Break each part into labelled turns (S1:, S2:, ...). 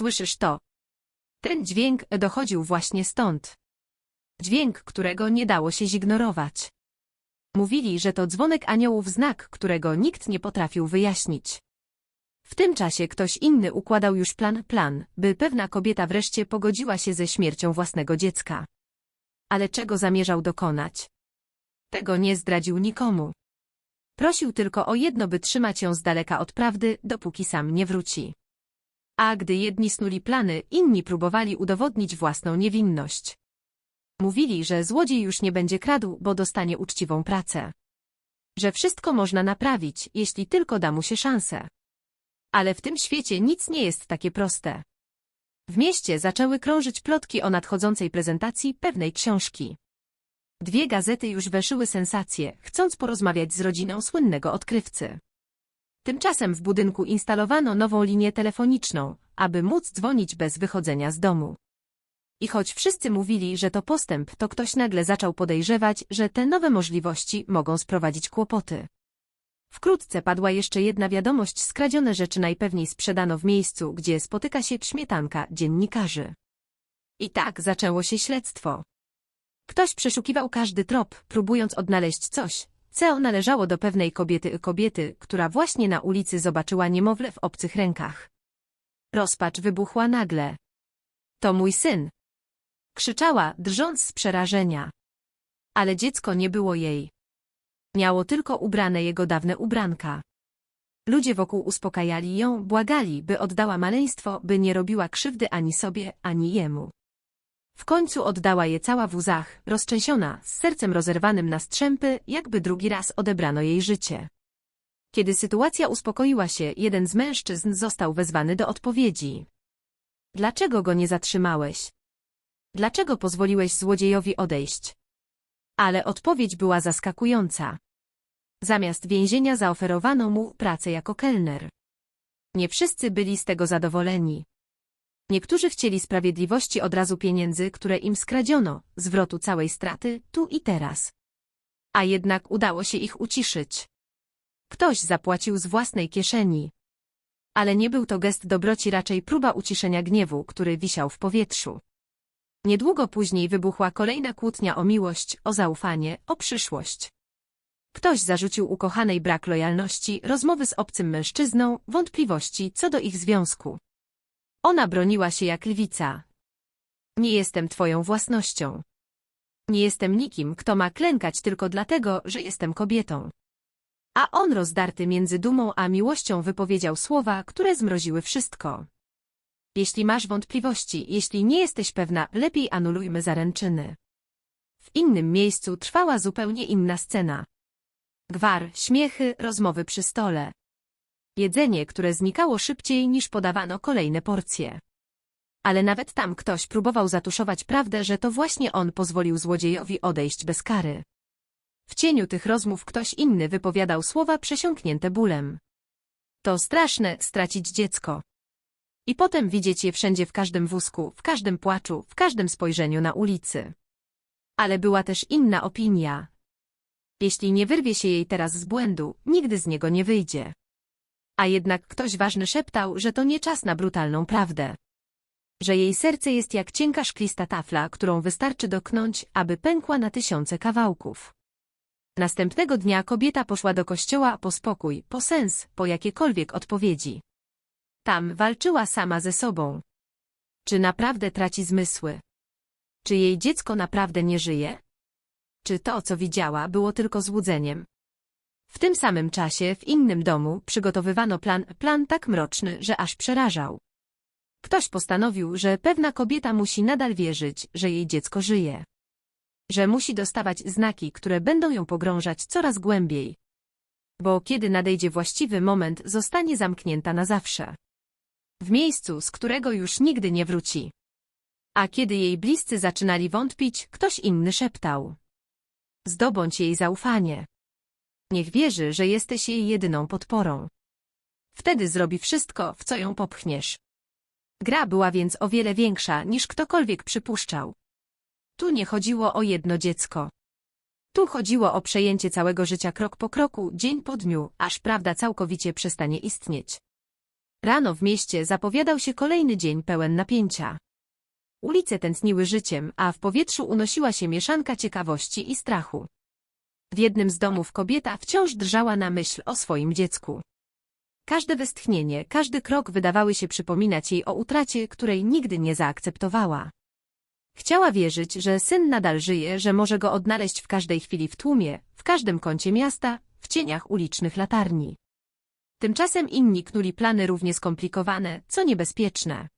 S1: Słyszysz to? Ten dźwięk dochodził właśnie stąd. Dźwięk, którego nie dało się zignorować. Mówili, że to dzwonek aniołów znak, którego nikt nie potrafił wyjaśnić. W tym czasie ktoś inny układał już plan plan, by pewna kobieta wreszcie pogodziła się ze śmiercią własnego dziecka. Ale czego zamierzał dokonać? Tego nie zdradził nikomu. Prosił tylko o jedno, by trzymać ją z daleka od prawdy, dopóki sam nie wróci. A gdy jedni snuli plany, inni próbowali udowodnić własną niewinność. Mówili, że złodziej już nie będzie kradł, bo dostanie uczciwą pracę. Że wszystko można naprawić, jeśli tylko da mu się szansę. Ale w tym świecie nic nie jest takie proste. W mieście zaczęły krążyć plotki o nadchodzącej prezentacji pewnej książki. Dwie gazety już weszyły sensacje, chcąc porozmawiać z rodziną słynnego odkrywcy. Tymczasem w budynku instalowano nową linię telefoniczną, aby móc dzwonić bez wychodzenia z domu. I choć wszyscy mówili, że to postęp, to ktoś nagle zaczął podejrzewać, że te nowe możliwości mogą sprowadzić kłopoty. Wkrótce padła jeszcze jedna wiadomość, skradzione rzeczy najpewniej sprzedano w miejscu, gdzie spotyka się śmietanka dziennikarzy. I tak zaczęło się śledztwo. Ktoś przeszukiwał każdy trop, próbując odnaleźć coś, co należało do pewnej kobiety kobiety, która właśnie na ulicy zobaczyła niemowlę w obcych rękach. Rozpacz wybuchła nagle. To mój syn. Krzyczała, drżąc z przerażenia. Ale dziecko nie było jej. Miało tylko ubrane jego dawne ubranka. Ludzie wokół uspokajali ją, błagali, by oddała maleństwo, by nie robiła krzywdy ani sobie, ani jemu. W końcu oddała je cała w łzach, roztrzęsiona, z sercem rozerwanym na strzępy, jakby drugi raz odebrano jej życie. Kiedy sytuacja uspokoiła się, jeden z mężczyzn został wezwany do odpowiedzi. Dlaczego go nie zatrzymałeś? Dlaczego pozwoliłeś złodziejowi odejść? Ale odpowiedź była zaskakująca. Zamiast więzienia zaoferowano mu pracę jako kelner. Nie wszyscy byli z tego zadowoleni. Niektórzy chcieli sprawiedliwości od razu pieniędzy, które im skradziono, zwrotu całej straty, tu i teraz. A jednak udało się ich uciszyć. Ktoś zapłacił z własnej kieszeni. Ale nie był to gest dobroci, raczej próba uciszenia gniewu, który wisiał w powietrzu. Niedługo później wybuchła kolejna kłótnia o miłość, o zaufanie, o przyszłość. Ktoś zarzucił ukochanej brak lojalności, rozmowy z obcym mężczyzną, wątpliwości co do ich związku. Ona broniła się jak lwica. Nie jestem twoją własnością. Nie jestem nikim, kto ma klękać tylko dlatego, że jestem kobietą. A on rozdarty między dumą a miłością wypowiedział słowa, które zmroziły wszystko. Jeśli masz wątpliwości, jeśli nie jesteś pewna, lepiej anulujmy zaręczyny. W innym miejscu trwała zupełnie inna scena. Gwar, śmiechy, rozmowy przy stole. Jedzenie, które znikało szybciej niż podawano kolejne porcje. Ale nawet tam ktoś próbował zatuszować prawdę, że to właśnie on pozwolił złodziejowi odejść bez kary. W cieniu tych rozmów ktoś inny wypowiadał słowa przesiąknięte bólem. To straszne, stracić dziecko. I potem widzieć je wszędzie w każdym wózku, w każdym płaczu, w każdym spojrzeniu na ulicy. Ale była też inna opinia. Jeśli nie wyrwie się jej teraz z błędu, nigdy z niego nie wyjdzie. A jednak ktoś ważny szeptał, że to nie czas na brutalną prawdę. Że jej serce jest jak cienka szklista tafla, którą wystarczy doknąć, aby pękła na tysiące kawałków. Następnego dnia kobieta poszła do kościoła po spokój, po sens, po jakiekolwiek odpowiedzi. Tam walczyła sama ze sobą. Czy naprawdę traci zmysły? Czy jej dziecko naprawdę nie żyje? Czy to, co widziała, było tylko złudzeniem? W tym samym czasie w innym domu przygotowywano plan, plan tak mroczny, że aż przerażał. Ktoś postanowił, że pewna kobieta musi nadal wierzyć, że jej dziecko żyje. Że musi dostawać znaki, które będą ją pogrążać coraz głębiej. Bo kiedy nadejdzie właściwy moment, zostanie zamknięta na zawsze. W miejscu, z którego już nigdy nie wróci. A kiedy jej bliscy zaczynali wątpić, ktoś inny szeptał. Zdobądź jej zaufanie. Niech wierzy, że jesteś jej jedyną podporą. Wtedy zrobi wszystko, w co ją popchniesz. Gra była więc o wiele większa, niż ktokolwiek przypuszczał. Tu nie chodziło o jedno dziecko. Tu chodziło o przejęcie całego życia krok po kroku, dzień po dniu, aż prawda całkowicie przestanie istnieć. Rano w mieście zapowiadał się kolejny dzień pełen napięcia. Ulice tętniły życiem, a w powietrzu unosiła się mieszanka ciekawości i strachu. W jednym z domów kobieta wciąż drżała na myśl o swoim dziecku. Każde westchnienie, każdy krok wydawały się przypominać jej o utracie, której nigdy nie zaakceptowała. Chciała wierzyć, że syn nadal żyje, że może go odnaleźć w każdej chwili w tłumie, w każdym kącie miasta, w cieniach ulicznych latarni. Tymczasem inni knuli plany równie skomplikowane, co niebezpieczne.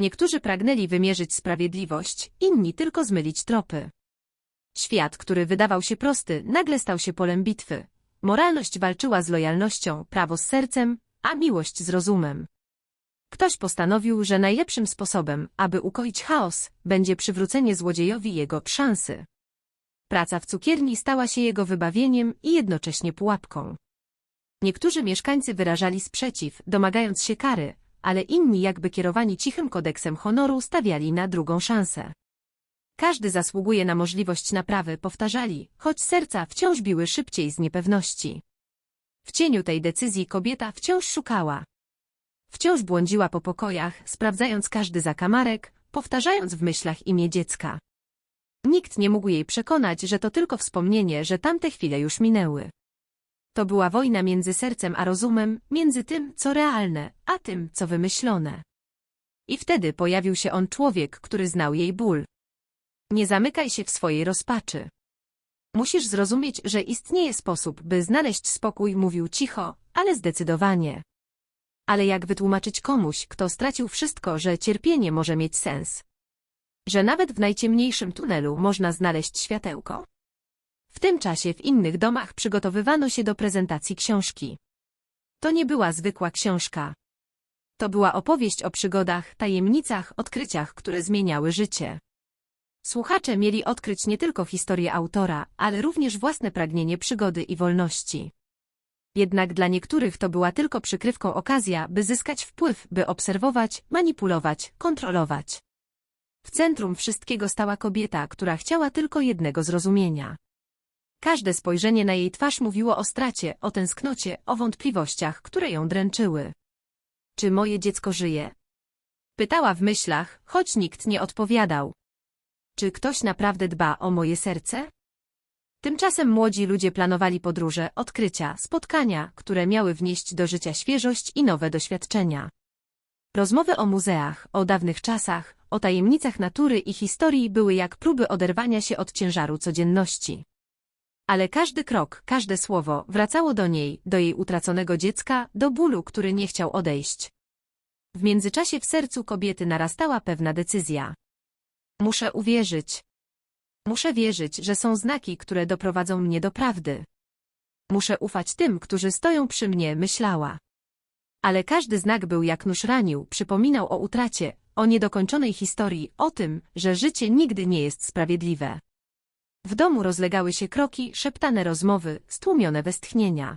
S1: Niektórzy pragnęli wymierzyć sprawiedliwość, inni tylko zmylić tropy. Świat, który wydawał się prosty, nagle stał się polem bitwy. Moralność walczyła z lojalnością, prawo z sercem, a miłość z rozumem. Ktoś postanowił, że najlepszym sposobem, aby ukoić chaos, będzie przywrócenie złodziejowi jego szansy. Praca w cukierni stała się jego wybawieniem i jednocześnie pułapką. Niektórzy mieszkańcy wyrażali sprzeciw, domagając się kary, ale inni jakby kierowani cichym kodeksem honoru stawiali na drugą szansę. Każdy zasługuje na możliwość naprawy, powtarzali, choć serca wciąż biły szybciej z niepewności. W cieniu tej decyzji kobieta wciąż szukała. Wciąż błądziła po pokojach, sprawdzając każdy zakamarek, powtarzając w myślach imię dziecka. Nikt nie mógł jej przekonać, że to tylko wspomnienie, że tamte chwile już minęły. To była wojna między sercem a rozumem, między tym, co realne, a tym, co wymyślone. I wtedy pojawił się on człowiek, który znał jej ból. Nie zamykaj się w swojej rozpaczy. Musisz zrozumieć, że istnieje sposób, by znaleźć spokój, mówił cicho, ale zdecydowanie. Ale jak wytłumaczyć komuś, kto stracił wszystko, że cierpienie może mieć sens? Że nawet w najciemniejszym tunelu można znaleźć światełko? W tym czasie w innych domach przygotowywano się do prezentacji książki. To nie była zwykła książka. To była opowieść o przygodach, tajemnicach, odkryciach, które zmieniały życie. Słuchacze mieli odkryć nie tylko historię autora, ale również własne pragnienie przygody i wolności. Jednak dla niektórych to była tylko przykrywką okazja, by zyskać wpływ, by obserwować, manipulować, kontrolować. W centrum wszystkiego stała kobieta, która chciała tylko jednego zrozumienia. Każde spojrzenie na jej twarz mówiło o stracie, o tęsknocie, o wątpliwościach, które ją dręczyły. Czy moje dziecko żyje? Pytała w myślach, choć nikt nie odpowiadał. Czy ktoś naprawdę dba o moje serce? Tymczasem młodzi ludzie planowali podróże, odkrycia, spotkania, które miały wnieść do życia świeżość i nowe doświadczenia. Rozmowy o muzeach, o dawnych czasach, o tajemnicach natury i historii były jak próby oderwania się od ciężaru codzienności. Ale każdy krok, każde słowo wracało do niej, do jej utraconego dziecka, do bólu, który nie chciał odejść. W międzyczasie w sercu kobiety narastała pewna decyzja. Muszę uwierzyć. Muszę wierzyć, że są znaki, które doprowadzą mnie do prawdy. Muszę ufać tym, którzy stoją przy mnie, myślała. Ale każdy znak był jak nóż ranił, przypominał o utracie, o niedokończonej historii, o tym, że życie nigdy nie jest sprawiedliwe. W domu rozlegały się kroki, szeptane rozmowy, stłumione westchnienia.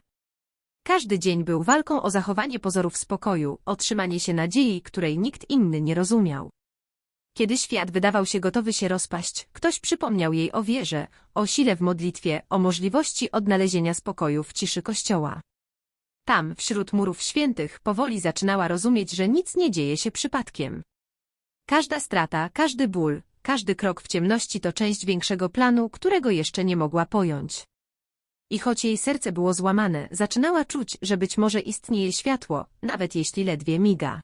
S1: Każdy dzień był walką o zachowanie pozorów spokoju, o trzymanie się nadziei, której nikt inny nie rozumiał. Kiedy świat wydawał się gotowy się rozpaść, ktoś przypomniał jej o wierze, o sile w modlitwie, o możliwości odnalezienia spokoju w ciszy kościoła. Tam, wśród murów świętych, powoli zaczynała rozumieć, że nic nie dzieje się przypadkiem. Każda strata, każdy ból, każdy krok w ciemności to część większego planu, którego jeszcze nie mogła pojąć. I choć jej serce było złamane, zaczynała czuć, że być może istnieje światło, nawet jeśli ledwie miga.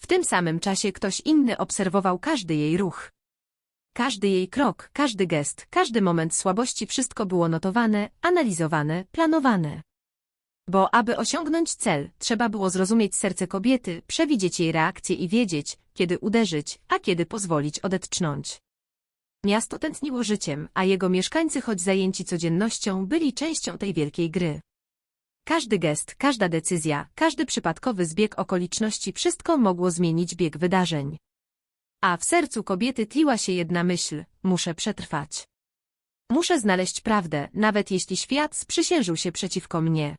S1: W tym samym czasie ktoś inny obserwował każdy jej ruch. Każdy jej krok, każdy gest, każdy moment słabości wszystko było notowane, analizowane, planowane. Bo aby osiągnąć cel, trzeba było zrozumieć serce kobiety, przewidzieć jej reakcję i wiedzieć, kiedy uderzyć, a kiedy pozwolić odetchnąć. Miasto tętniło życiem, a jego mieszkańcy, choć zajęci codziennością, byli częścią tej wielkiej gry. Każdy gest, każda decyzja, każdy przypadkowy zbieg okoliczności wszystko mogło zmienić bieg wydarzeń. A w sercu kobiety tliła się jedna myśl, muszę przetrwać. Muszę znaleźć prawdę, nawet jeśli świat sprzysiężył się przeciwko mnie.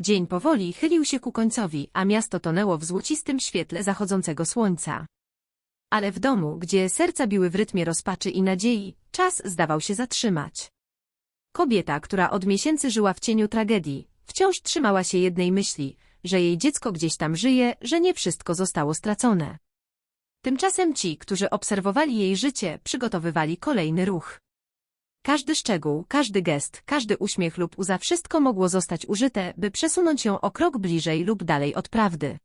S1: Dzień powoli chylił się ku końcowi, a miasto tonęło w złocistym świetle zachodzącego słońca. Ale w domu, gdzie serca biły w rytmie rozpaczy i nadziei, czas zdawał się zatrzymać. Kobieta, która od miesięcy żyła w cieniu tragedii, wciąż trzymała się jednej myśli, że jej dziecko gdzieś tam żyje, że nie wszystko zostało stracone. Tymczasem ci, którzy obserwowali jej życie, przygotowywali kolejny ruch. Każdy szczegół, każdy gest, każdy uśmiech lub łza wszystko mogło zostać użyte, by przesunąć ją o krok bliżej lub dalej od prawdy.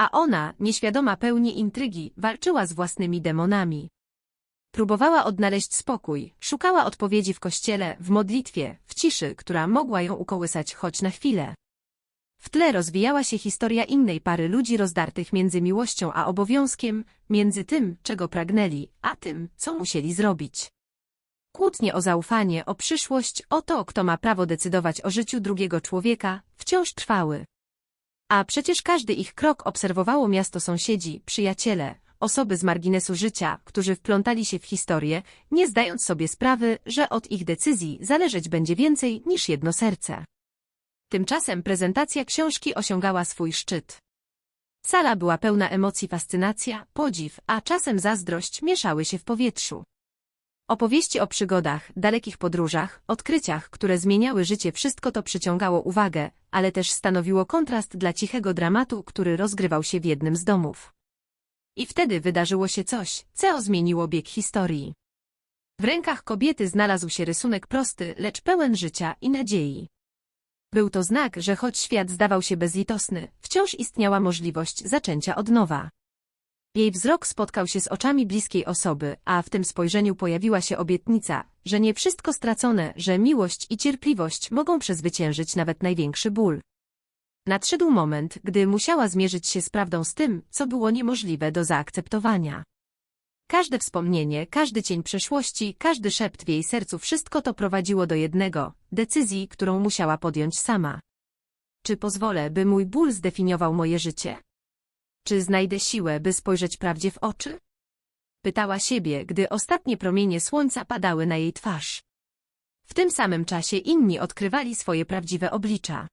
S1: A ona, nieświadoma pełni intrygi, walczyła z własnymi demonami. Próbowała odnaleźć spokój, szukała odpowiedzi w kościele, w modlitwie, w ciszy, która mogła ją ukołysać choć na chwilę. W tle rozwijała się historia innej pary ludzi rozdartych między miłością a obowiązkiem, między tym, czego pragnęli, a tym, co musieli zrobić. Kłótnie o zaufanie, o przyszłość, o to, kto ma prawo decydować o życiu drugiego człowieka, wciąż trwały. A przecież każdy ich krok obserwowało miasto sąsiedzi, przyjaciele, osoby z marginesu życia, którzy wplątali się w historię, nie zdając sobie sprawy, że od ich decyzji zależeć będzie więcej niż jedno serce. Tymczasem prezentacja książki osiągała swój szczyt. Sala była pełna emocji fascynacja, podziw, a czasem zazdrość mieszały się w powietrzu. Opowieści o przygodach, dalekich podróżach, odkryciach, które zmieniały życie wszystko to przyciągało uwagę, ale też stanowiło kontrast dla cichego dramatu, który rozgrywał się w jednym z domów. I wtedy wydarzyło się coś, co zmieniło bieg historii. W rękach kobiety znalazł się rysunek prosty, lecz pełen życia i nadziei. Był to znak, że choć świat zdawał się bezlitosny, wciąż istniała możliwość zaczęcia od nowa. Jej wzrok spotkał się z oczami bliskiej osoby, a w tym spojrzeniu pojawiła się obietnica, że nie wszystko stracone, że miłość i cierpliwość mogą przezwyciężyć nawet największy ból. Nadszedł moment, gdy musiała zmierzyć się z prawdą z tym, co było niemożliwe do zaakceptowania. Każde wspomnienie, każdy cień przeszłości, każdy szept w jej sercu wszystko to prowadziło do jednego, decyzji, którą musiała podjąć sama. Czy pozwolę, by mój ból zdefiniował moje życie? Czy znajdę siłę, by spojrzeć prawdzie w oczy? Pytała siebie, gdy ostatnie promienie słońca padały na jej twarz. W tym samym czasie inni odkrywali swoje prawdziwe oblicza.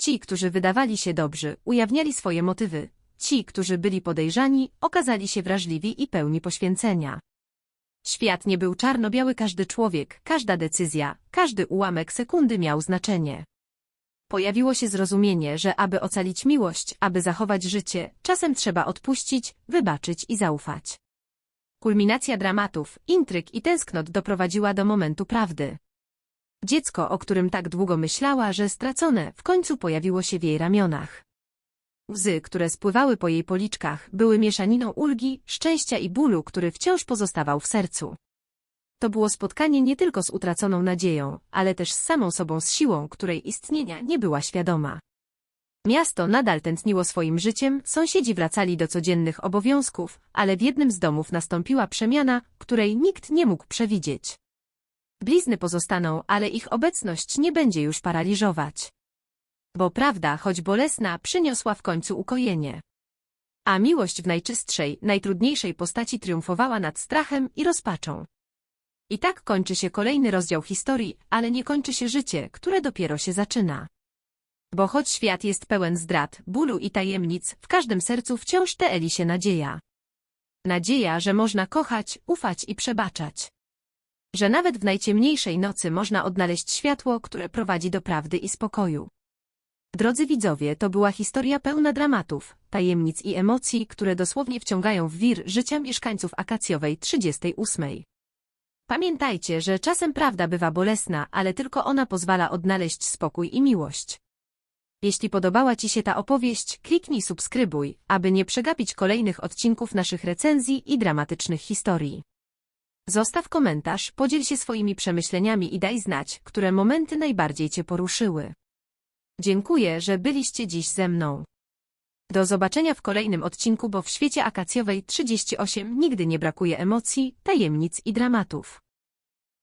S1: Ci, którzy wydawali się dobrzy, ujawniali swoje motywy. Ci, którzy byli podejrzani, okazali się wrażliwi i pełni poświęcenia. Świat nie był czarno-biały każdy człowiek, każda decyzja, każdy ułamek sekundy miał znaczenie. Pojawiło się zrozumienie, że aby ocalić miłość, aby zachować życie, czasem trzeba odpuścić, wybaczyć i zaufać. Kulminacja dramatów, intryg i tęsknot doprowadziła do momentu prawdy. Dziecko, o którym tak długo myślała, że stracone, w końcu pojawiło się w jej ramionach. Łzy, które spływały po jej policzkach, były mieszaniną ulgi, szczęścia i bólu, który wciąż pozostawał w sercu. To było spotkanie nie tylko z utraconą nadzieją, ale też z samą sobą z siłą, której istnienia nie była świadoma. Miasto nadal tętniło swoim życiem, sąsiedzi wracali do codziennych obowiązków, ale w jednym z domów nastąpiła przemiana, której nikt nie mógł przewidzieć. Blizny pozostaną, ale ich obecność nie będzie już paraliżować. Bo prawda, choć bolesna, przyniosła w końcu ukojenie. A miłość w najczystszej, najtrudniejszej postaci triumfowała nad strachem i rozpaczą. I tak kończy się kolejny rozdział historii, ale nie kończy się życie, które dopiero się zaczyna. Bo choć świat jest pełen zdrad, bólu i tajemnic, w każdym sercu wciąż teeli się nadzieja. Nadzieja, że można kochać, ufać i przebaczać. Że nawet w najciemniejszej nocy można odnaleźć światło, które prowadzi do prawdy i spokoju. Drodzy widzowie, to była historia pełna dramatów, tajemnic i emocji, które dosłownie wciągają w wir życia mieszkańców Akacjowej 38. Pamiętajcie, że czasem prawda bywa bolesna, ale tylko ona pozwala odnaleźć spokój i miłość. Jeśli podobała Ci się ta opowieść, kliknij subskrybuj, aby nie przegapić kolejnych odcinków naszych recenzji i dramatycznych historii. Zostaw komentarz, podziel się swoimi przemyśleniami i daj znać, które momenty najbardziej Cię poruszyły. Dziękuję, że byliście dziś ze mną. Do zobaczenia w kolejnym odcinku, bo w świecie akacjowej 38 nigdy nie brakuje emocji, tajemnic i dramatów.